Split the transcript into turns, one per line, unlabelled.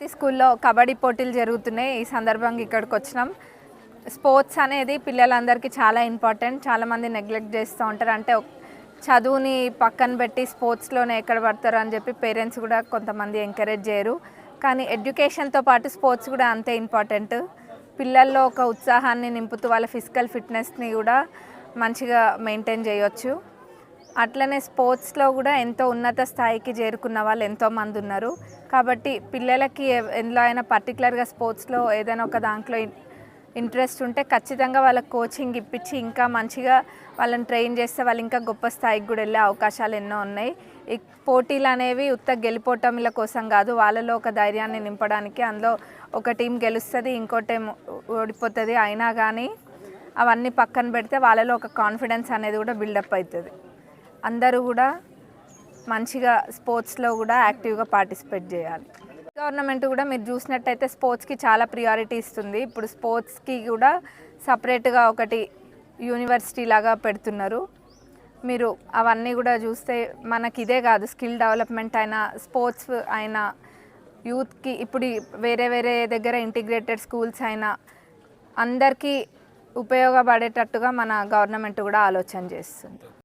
ప్రతి స్కూల్లో కబడ్డీ పోటీలు జరుగుతున్నాయి. ఈ సందర్భంగా ఇక్కడికి వచ్చినాం. స్పోర్ట్స్ అనేది పిల్లలందరికీ చాలా ఇంపార్టెంట్. చాలామంది నెగ్లెక్ట్ చేస్తూ ఉంటారు. అంటే చదువుని పక్కన పెట్టి స్పోర్ట్స్లోనే ఎక్కడ పడతారు అని చెప్పి పేరెంట్స్ కూడా కొంతమంది ఎంకరేజ్ చేయరు. కానీ ఎడ్యుకేషన్తో పాటు స్పోర్ట్స్ కూడా అంతే ఇంపార్టెంట్. పిల్లల్లో ఒక ఉత్సాహాన్ని నింపుతూ వాళ్ళ ఫిజికల్ ఫిట్నెస్ని కూడా మంచిగా మెయింటైన్ చేయొచ్చు. అట్లనే స్పోర్ట్స్లో కూడా ఎంతో ఉన్నత స్థాయికి చేరుకున్న వాళ్ళు ఎంతోమంది ఉన్నారు. కాబట్టి పిల్లలకి ఎందులో అయినా పర్టికులర్గా స్పోర్ట్స్లో ఏదైనా ఒక దాంట్లో ఇంట్రెస్ట్ ఉంటే ఖచ్చితంగా వాళ్ళకి కోచింగ్ ఇప్పించి ఇంకా మంచిగా వాళ్ళని ట్రైన్ చేస్తే వాళ్ళు ఇంకా గొప్ప స్థాయికి కూడా వెళ్ళే అవకాశాలు ఎన్నో ఉన్నాయి. ఈ పోటీలు అనేవి ఉత్త గెలిపోవటంల కోసం కాదు వాళ్ళలో ఒక ధైర్యాన్ని నింపడానికి అందులో ఒక టీం గెలుస్తుంది ఇంకో టీం ఓడిపోతుంది. అయినా కానీ అవన్నీ పక్కన పెడితే వాళ్ళలో ఒక కాన్ఫిడెన్స్ అనేది కూడా బిల్డప్ అవుతుంది. అందరూ కూడా మంచిగా స్పోర్ట్స్లో కూడా యాక్టివ్గా పార్టిసిపేట్ చేయాలి. గవర్నమెంట్ కూడా మీరు చూసినట్టయితే స్పోర్ట్స్కి చాలా ప్రియారిటీ ఇస్తుంది. ఇప్పుడు స్పోర్ట్స్కి కూడా సపరేట్గా ఒకటి యూనివర్సిటీ లాగా పెడుతున్నారు. మీరు అవన్నీ కూడా చూస్తే మనకి ఇదే కాదు స్కిల్ డెవలప్మెంట్ అయినా స్పోర్ట్స్ అయినా యూత్కి ఇప్పుడు వేరే వేరే దగ్గర ఇంటిగ్రేటెడ్ స్కూల్స్ అయినా అందరికీ ఉపయోగపడేటట్టుగా మన గవర్నమెంట్ కూడా ఆలోచన చేస్తుంది.